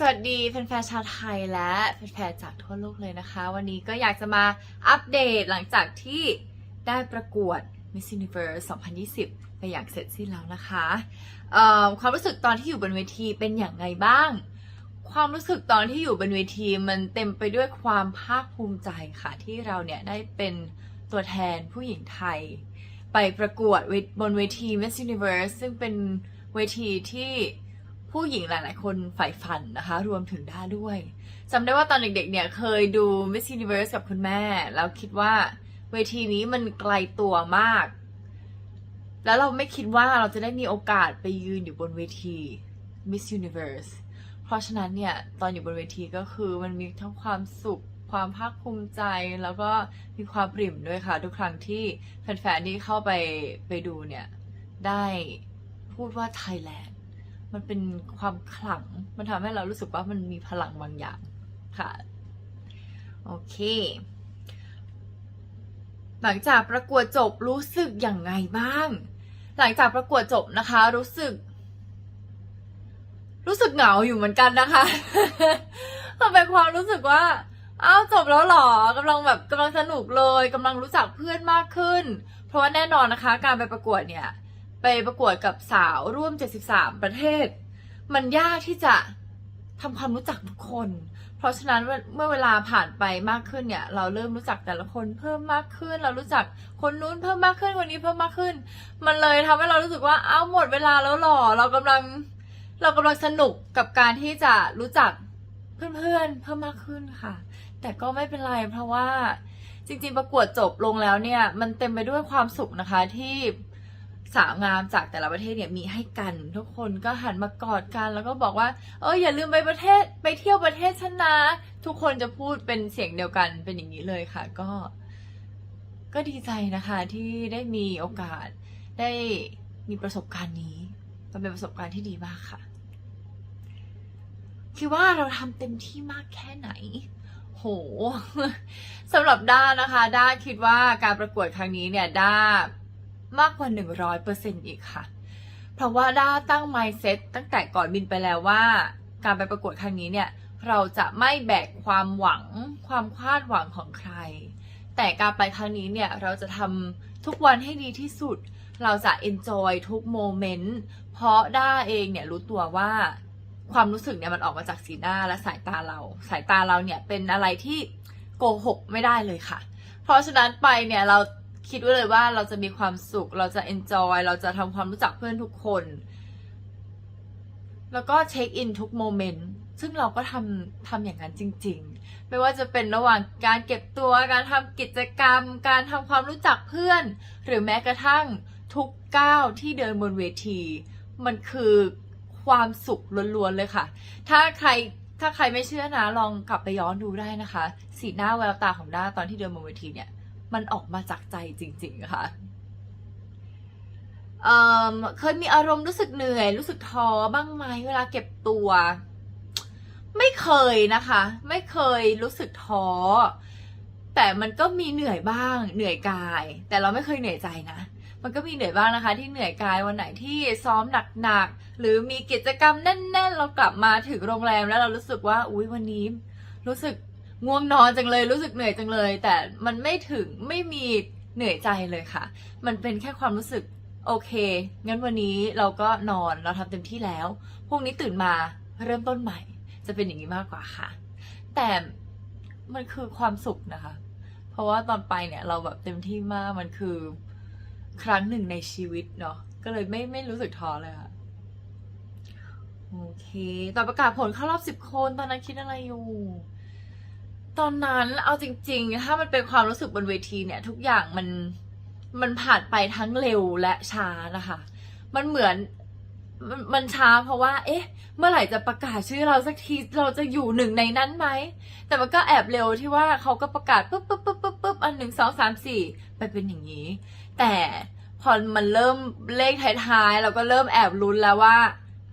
สวัสดีแฟนๆชาวไทยและแฟนๆจากทั่วโลกเลยนะคะ วันนี้ก็อยากจะมาอัปเดตหลังจากที่ได้ประกวด Miss Universe 2020 ไปอย่างเสร็จสิ้นแล้วนะคะความรู้สึกตอนที่อยู่บนเวทีเป็นอย่างไงบ้าง ความรู้สึกตอนที่อยู่บนเวทีมันเต็มไปด้วยความภาคภูมิใจค่ะ ที่เราเนี่ยได้เป็นตัวแทนผู้หญิงไทย ไปประกวดบนเวที Miss Universe ซึ่งเป็นเวทีที่ ผู้หญิงหลาย ๆ คนใฝ่ฝันนะคะ รวมถึงด้าด้วยจำได้ว่าตอนเด็ก ๆ เนี่ยเคยดู Miss Universe กับคุณแม่ แล้วคิดว่าเวทีนี้มันไกลตัวมาก แล้วเราไม่คิดว่าเราจะได้มีโอกาสไปยืนอยู่บนเวที Miss Universe เพราะฉะนั้นเนี่ย ตอนอยู่บนเวทีก็คือมันมีทั้งความสุขความภาคภูมิใจแล้วก็มีความปริ่มด้วยค่ะ ทุกครั้งที่แฟนๆที่เข้าไปไปดูเนี่ย ได้พูดว่าไทยแลนด์ มันเป็นความขลัง มันทำให้เรารู้สึกว่ามันมีพลังบางอย่างค่ะ โอเค หลังจากประกวดจบรู้สึกอย่างไงบ้าง หลังจากประกวดจบนะคะ รู้สึก รู้สึกเหงาอยู่เหมือนกันนะคะมันเป็นความรู้สึกว่าอ้าวจบแล้วหรอกำลังแบบกำลังสนุกเลยกำลังรู้จักเพื่อนมากขึ้น เพราะว่าแน่นอนนะคะ การไปประกวดเนี่ย ไปประกวดกับสาวร่วม 73 ประเทศ มันยากที่จะทำความรู้จักทุกคน เพราะฉะนั้นเมื่อเวลาผ่านไปมากขึ้นเนี่ย เราเริ่มรู้จักแต่ละคนเพิ่มมากขึ้น เรารู้จักคนนู้นเพิ่มมากขึ้นคนนี้เพิ่มมากขึ้น มันเลยทำให้เรารู้สึกว่าเอ้าหมดเวลาแล้วหรอ เรากำลังเรากำลังสนุกกับการที่จะรู้จักเพื่อนๆเพิ่มมากขึ้นค่ะ แต่ก็ไม่เป็นไรเพราะว่าจริงๆประกวดจบลงแล้วเนี่ย มันเต็มไปด้วยความสุขนะคะที่ สาวงามจากแต่ละประเทศเนี่ยมีให้กัน ทุกคนก็หันมากอดกัน แล้วก็บอกว่า เอออย่าลืมไปประเทศไปเที่ยวประเทศฉันนะทุกคนจะพูดเป็นเสียงเดียวกันเป็นอย่างนี้เลยค่ะ ก็ ก็ดีใจนะคะที่ได้มีโอกาสได้มีประสบการณ์นี้มันเป็นประสบการณ์ที่ดีมากค่ะคิดว่าเราทำเต็มที่มากแค่ไหน โหสำหรับด้านะคะ ด้าคิดว่าการประกวดครั้งนี้เนี่ยด้า มากกว่า 100%อีกค่ะ เพราะว่าด้าตั้ง mindset ตั้งแต่ก่อนบินไปแล้วว่า การไปประกวดครั้งนี้เนี่ย เราจะไม่แบกความหวัง ความคาดหวังของใคร แต่การไปครั้งนี้เนี่ย เราจะทำทุกวันให้ดีที่สุด เราจะ enjoy ทุกโมเมนต์ เพราะด้าเองเนี่ยรู้ตัวว่าความรู้สึกเนี่ยมันออกมาจากสีหน้าและสายตาเรา สายตาเราเนี่ยเป็นอะไรที่โกหกไม่ได้เลยค่ะ เพราะฉะนั้นไปเนี่ยเรา คิดไว้เลยว่าเราจะมีความสุข เราจะ enjoy เราจะทำความรู้จักเพื่อนทุกคน แล้วก็เช็คอินทุกโมเมนต์ซึ่งเราก็ทำทำอย่างนั้นจริง ๆ ไม่ว่าจะเป็นระหว่างการเก็บตัวการทำกิจกรรม การทำความรู้จักเพื่อน หรือแม้กระทั่งทุกก้าวที่เดินบนเวที มันคือความสุขล้วนๆเลยค่ะ ถ้าใครถ้าใครไม่เชื่อนะลองกลับไปย้อนดูได้นะคะ สีหน้าแววตาของด้าตอนที่เดินบนเวทีเนี่ย มันออกมาจากใจจริง ๆ ค่ะเเคยมีอารมณ์รู้สึกเหนื่อย รู้สึกท้อบ้างไหมเวลาเก็บตัว ไม่เคยนะคะ ไม่เคยรู้สึกท้อแต่มันก็มีเหนื่อยบ้าง เหนื่อยกาย แต่เราไม่เคยเหนื่อยใจนะมันก็มีเหนื่อยบ้างนะคะ ที่เหนื่อยกายวันไหนที่ซ้อมหนักๆหรือมีกิจกรรมแน่น ๆ เรากลับมาถึงโรงแรมแล้วเรารู้สึกว่า อุ้ยวันนี้ รู้สึก ง่วงนอนจังเลยรู้สึกเหนื่อยจังเลย แต่มันไม่ถึงไม่มีเหนื่อยใจเลยค่ะ มันเป็นแค่ความรู้สึกโอเค งั้นวันนี้เราก็นอนเราทำเต็มที่แล้ว พรุ่งนี้ตื่นมาเริ่มต้นใหม่ จะเป็นอย่างนี้มากกว่าค่ะ แต่มันคือความสุขนะคะ เพราะว่าตอนไปเนี่ยเราแบบเต็มที่มาก มันคือครั้งหนึ่งในชีวิตเนาะ ก็เลยไม่ไม่รู้สึกท้อเลยค่ะ โอเค ตอนประกาศผลเข้ารอบสิบคนตอนนั้นคิดอะไรอยู่ ตอนนั้นเอาจริง ๆ ถ้ามันเป็นความรู้สึกบนเวทีเนี่ย ทุกอย่างมันมันผ่านไปทั้งเร็วและช้านะคะ มันเหมือนมันมันช้าเพราะว่า เอ๊ะ เมื่อไหร่จะประกาศชื่อเราสักทีเราจะอยู่หนึ่งในนั้นไหม แต่มันก็แอบเร็วที่ว่าเขาก็ประกาศปุ๊บปุ๊บปุ๊บปุ๊บปุ๊บอันหนึ่งสองสามสี่ไปเป็นอย่างนี้ แต่พอมันเริ่มเลขท้ายๆเราก็เริ่มแอบลุ้นแล้วว่า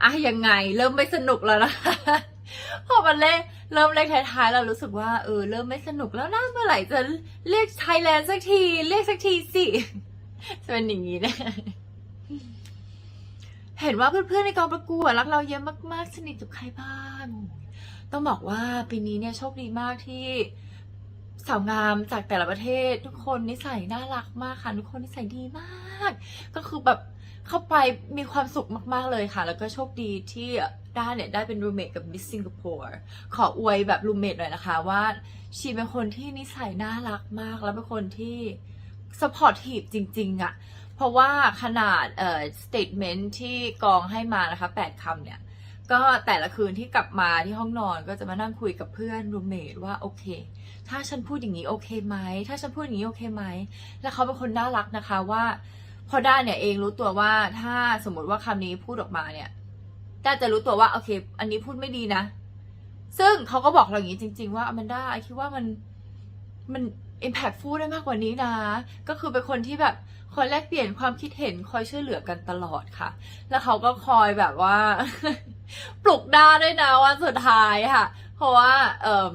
อะยังไง เริ่มไม่สนุกแล้วนะคะ พอมันเลขเริ่มเลขท้ายๆเรารู้สึกว่าเออเริ่มไม่สนุกแล้วนะเมื่อไหร่จะเรียกไทยแลนด์สักทีเรียกสักทีสิจะเป็นอย่างนี้นะเห็นว่าเพื่อนๆในกองประกวดรักเราเยอะมากๆ สนิทกับใครบ้าง ต้องบอกว่าปีนี้เนี่ยโชคดีมากที่สาวงามจากแต่ละประเทศ ทุกคนนิสัยน่ารักมากค่ะ ทุกคนนิสัยดีมาก ก็คือแบบ เข้าไปมีความสุขมากๆเลยค่ะ แล้วก็โชคดีที่ด้าเนี่ยได้เป็นรูเมทกับมิสสิงคโปร์ขออวยแบบรูเมทหน่อยนะคะว่าชีเป็นคนที่นิสัยน่ารักมาก แล้วเป็นคนที่สปอร์ตทีฟจริง ๆอะเพราะว่าขนาดเอ่อ statement ที่กองให้มานะคะแปดคำเนี่ย ก็แต่ละคืนที่กลับมาที่ห้องนอนก็จะมานั่งคุยกับเพื่อนรูเมทว่าโอเค ถ้าฉันพูดอย่างนี้โอเคไหม ถ้าฉันพูดอย่างนี้โอเคไหม แล้วเขาเป็นคนน่ารักนะคะว่า พอด้าเนี่ยเองรู้ตัวว่าถ้าสมมติว่าคำนี้พูดออกมาเนี่ยด้าจะรู้ตัวว่าโอเค อันนี้พูดไม่ดีนะ ซึ่งเขาก็บอกเราอย่างนี้จริง ๆ ว่าอแมนด้าไอคิดว่ามันมัน impactful ได้มากกว่านี้นะ ก็คือเป็นคนที่แบบคอยแลกเปลี่ยนความคิดเห็นคอยช่วยเหลือกันตลอดค่ะ แล้วเขาก็คอยแบบว่า ปลุกด้าด้วยนะวันสุดท้ายค่ะ เพราะว่าเออ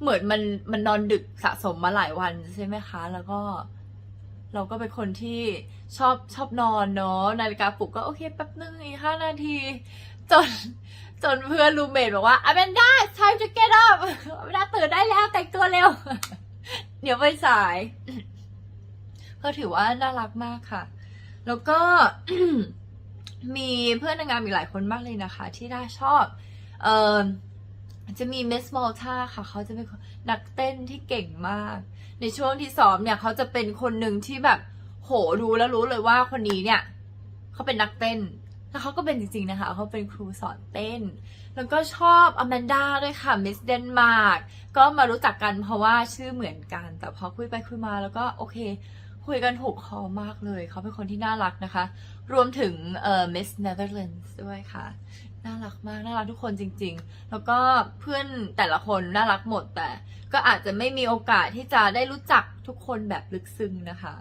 เหมือนมันมันนอนดึกสะสมมาหลายวันใช่ไหมคะ แล้วก็ เราก็เป็นคนที่ชอบชอบนอนเนาะนาฬิกาปลุกก็โอเคแป๊บนึงอีกห้านาที จนจนเพื่อนรูเมทบอกว่าอ m มนด้า time to get up อ m มนด้าตื่นได้แล้วแต่งตัวเร็ว เดี๋ยวไปสายก็ถือว่าน่ารักมากค่ะ แล้วก็มีเพื่อนนางงามอีกหลายคนมากเลยนะคะ ที่ได้ชอบ เออจะมีมิสมอล t าค่ะ เขาจะเป็นคน นักเต้นที่เก่งมาก ในช่วงที่ซ้อมเนี่ยเขาจะเป็นคนหนึ่งที่แบบ โหรู้แล้วรู้เลยว่าคนนี้เนี่ยเขาเป็นนักเต้นแล้วเขาก็เป็นจริงๆนะคะเขาเป็นครูสอนเต้น แล้วก็ชอบอแมนด้าด้วยค่ะมิสเดนมาร์กก็มารู้จักกันเพราะว่าชื่อเหมือนกัน แต่พอคุยไปคุยมาแล้วก็โอเค คุยกันถูกคอมากเลย เขาเป็นคนที่น่ารักนะคะ รวมถึงเอ่อมิสเนเธอร์แลนด์ด้วยค่ะ น่ารักมากน่ารักทุกคนจริง ๆ แล้วก็เพื่อนแต่ละคนน่ารักหมดแต่ ก็อาจจะไม่มีโอกาสที่จะได้รู้จักทุกคนแบบลึกซึ้งนะคะ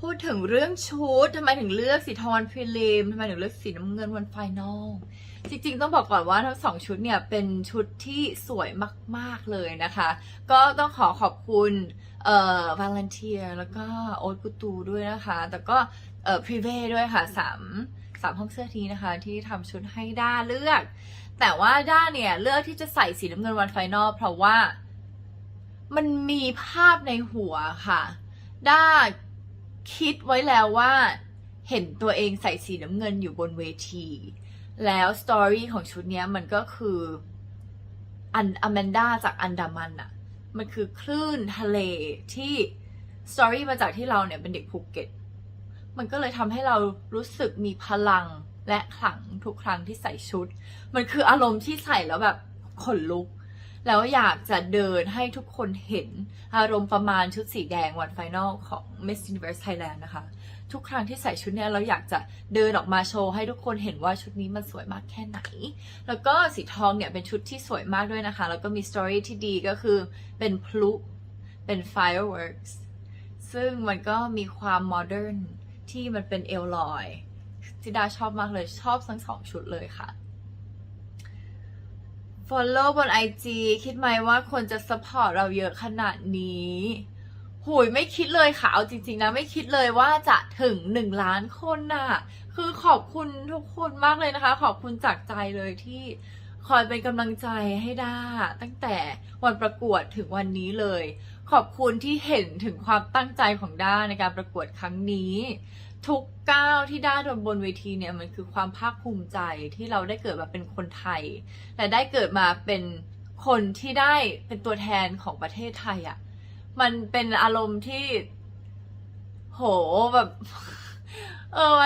พูดถึงเรื่องชุดทำไมถึงเลือกสีทองวันพรีลิมทำไมถึงเลือกสีน้ำเงินวันไฟนอลจริงๆ ต้องบอกก่อนว่าทั้งสองชุดเนี่ยเป็นชุดที่สวยมาก ๆ เลยนะคะ ก็ต้องขอขอบคุณเอ่อวาเลนเทียแล้วก็โอ๊ตกูตูด้วยนะคะ แต่ก็เอ่อพรีเวด้วยค่ะสาม สามห้องเสื้อทีนะคะ ที่ทำชุดให้ด้าเลือก แต่ว่าด้าเนี่ย เลือกที่จะใส่สีน้ำเงินวันไฟนอลเพราะว่ามันมีภาพในหัวค่ะ ด้าคิดไว้แล้วว่า เห็นตัวเองใส่สีน้ำเงินอยู่บนเวที แล้วสตอรี่ของชุดนี้มันก็คืออันอแมนดาจากอันดามันอะมันคือคลื่นทะเลที่สตอรี่มาจากที่เราเนี่ยเป็นเด็กภูเก็ต มันก็เลยทำให้เรารู้สึกมีพลังและขลังทุกครั้งที่ใส่ชุด มันคืออารมณ์ที่ใส่แล้วแบบขนลุก แล้วอยากจะเดินให้ทุกคนเห็นอารมณ์ประมาณชุดสีแดงวันไฟนอลของ Miss Universe Thailand นะคะ ทุกครั้งที่ใส่ชุดเนี้ยเราอยากจะเดินออกมาโชว์ให้ทุกคนเห็นว่าชุดนี้มันสวยมากแค่ไหน แล้วก็สีทองเนี่ยเป็นชุดที่สวยมากด้วยนะคะ แล้วก็มีสตอรี่ที่ดีก็คือเป็นพลุเป็น fireworks ซึ่งมันก็มีความโมเดิร์น ที่มันเป็นเอลลอยจิดาชอบมากเลยชอบทั้งสองชุดเลยค่ะ follow บน IG คิดไหมว่าคนจะ support เราเยอะขนาดนี้ หุยไม่คิดเลยค่ะ เอาจริงๆนะ ไม่คิดเลยว่าจะถึงหนึ่งล้านคนน่ะ คือขอบคุณทุกคนมากเลยนะคะ ขอบคุณจากใจเลยที่คอยเป็นกำลังใจให้ด้าตั้งแต่วันประกวดถึงวันนี้เลย ขอบคุณที่เห็นถึงความตั้งใจของด้าในการประกวดครั้งนี้ ทุกก้าวที่ด้าโดนบนเวทีเนี่ยมันคือความภาคภูมิใจที่เราได้เกิดมาเป็นคนไทย และได้เกิดมาเป็นคนที่ได้เป็นตัวแทนของประเทศไทยอะ่ะมันเป็นอารมณ์ที่ โหแบบ เออ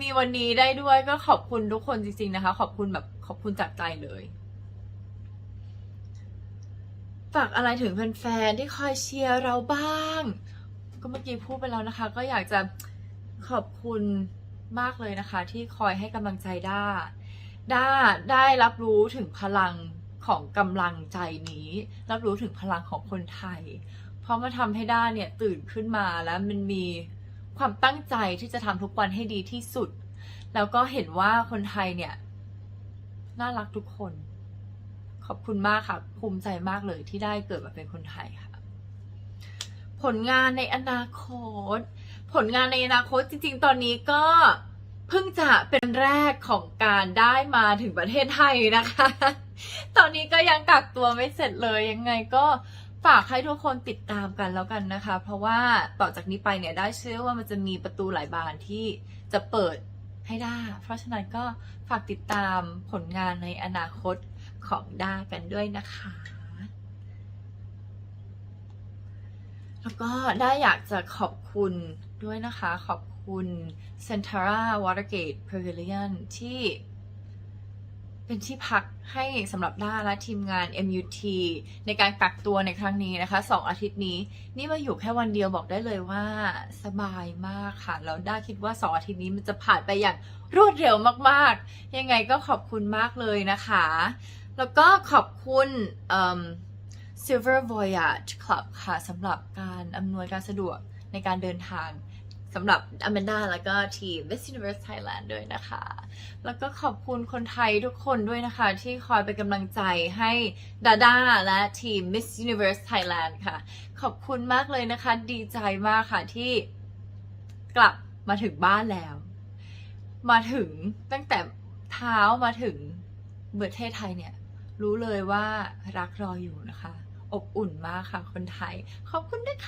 มีวันนี้ได้ด้วยก็ขอบคุณทุกคนจริงๆนะคะ ขอบคุณแบบขอบคุณจากใจเลย ฝากอะไรถึงแฟนๆที่คอยเชียร์เราบ้าง ก็เมื่อกี้พูดไปแล้วนะคะ ก็อยากจะขอบคุณมากเลยนะคะ ที่คอยให้กำลังใจด้า ด้าได้รับรู้ถึงพลังของกำลังใจนี้ รับรู้ถึงพลังของคนไทย เพราะมันทำให้ด้าเนี่ยตื่นขึ้นมาแล้วมันมีความตั้งใจที่จะทำทุกวันให้ดีที่สุด แล้วก็เห็นว่าคนไทยเนี่ย น่ารักทุกคน ขอบคุณมากค่ะ ภูมิใจมากเลยที่ได้เกิดมาเป็นคนไทยค่ะ ผลงานในอนาคต ผลงานในอนาคตจริง ๆ ตอนนี้ก็เพิ่งจะเป็นแรกของการได้มาถึงประเทศไทยนะคะ ตอนนี้ก็ยังกักตัวไม่เสร็จเลยยังไงก็ฝากให้ทุกคนติดตามกันแล้วกันนะคะ เพราะว่าต่อจากนี้ไปเนี่ยได้เชื่อว่ามันจะมีประตูหลายบานที่จะเปิดให้ได้ เพราะฉะนั้นก็ฝากติดตามผลงานในอนาคต ของด้ากันด้วยนะคะ แล้วก็ได้อยากจะขอบคุณด้วยนะคะ ขอบคุณ Centara Watergate Pavilion ที่เป็นที่พักให้สำหรับด้าและทีมงาน MUT ในการกักตัวในครั้งนี้นะคะสองอาทิตย์นี้ นี่มาอยู่แค่วันเดียวบอกได้เลยว่าสบายมากค่ะแล้วด้าคิดว่าสองอาทิตย์นี้มันจะผ่านไปอย่างรวดเร็วมากๆ ยังไงก็ขอบคุณมากเลยนะคะ แล้วก็ขอบคุณ Silver Voyage Club ค่ะสำหรับการอำนวยการสะดวกในการเดินทางสำหรับอแมนดาแล้วก็ทีม Miss Universe Thailand ด้วยนะคะ แล้วก็ขอบคุณคนไทยทุกคนด้วยนะคะ ที่คอยเป็นกำลังใจให้ดาด้าและทีม Miss Universe Thailand ค่ะ ขอบคุณมากเลยนะคะ ดีใจมากค่ะที่กลับมาถึงบ้านแล้ว มาถึงตั้งแต่เท้ามาถึงประเทศไทยเนี่ย รู้เลยว่ารักรออยู่นะคะ อบอุ่นมากค่ะคนไทย ขอบคุณด้วยค่ะ